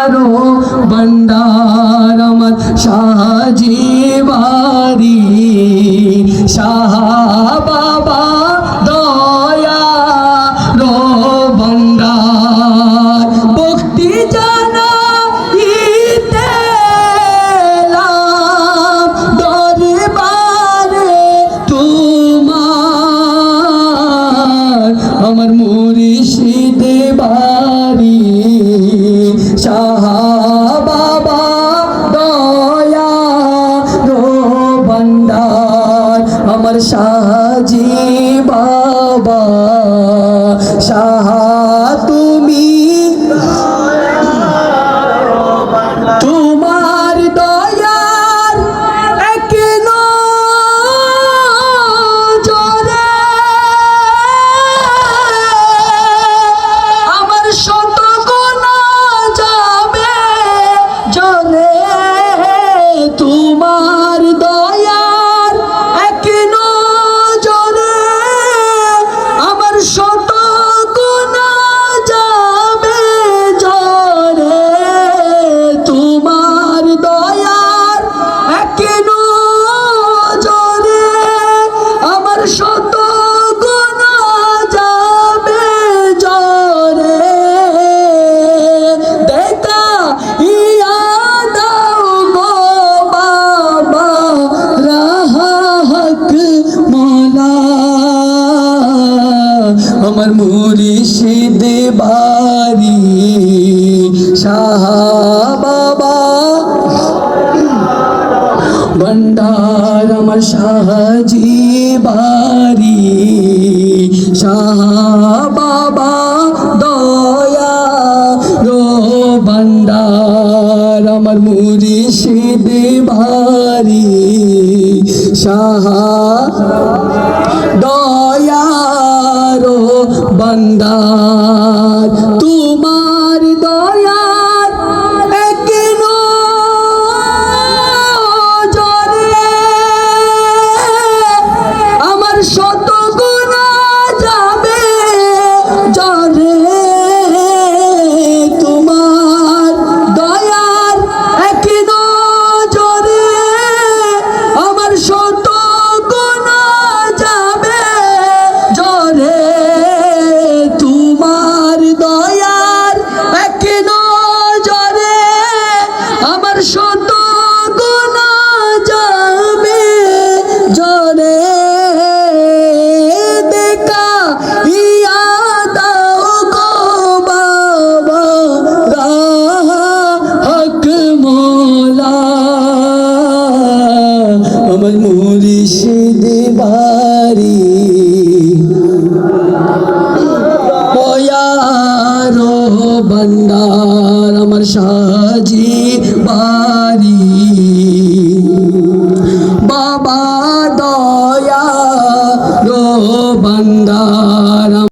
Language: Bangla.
আরও আমার শাহজি বাড়ি। শাহ বাবা, দয়া, রো বন্ডার ভক্তি জানা ইতে দরবারে তোমার। আমার মুর্শিদ বাড়ি শাহ বাবা দয়া রো বন্ডার আমার শাহজি বাবা শাহ বাড়ি শাহ বাবা ভণ্ডার আমার শাহজি বাড়ি। শাহ বাবা দয়া রো ভণ্ডার আমার মুর্শিদ বাড়ি। শাহ দয়ারো বন্দার বাড়ি। ওয়ারো বন্দার আমার সাজি বাড়ি। বাবা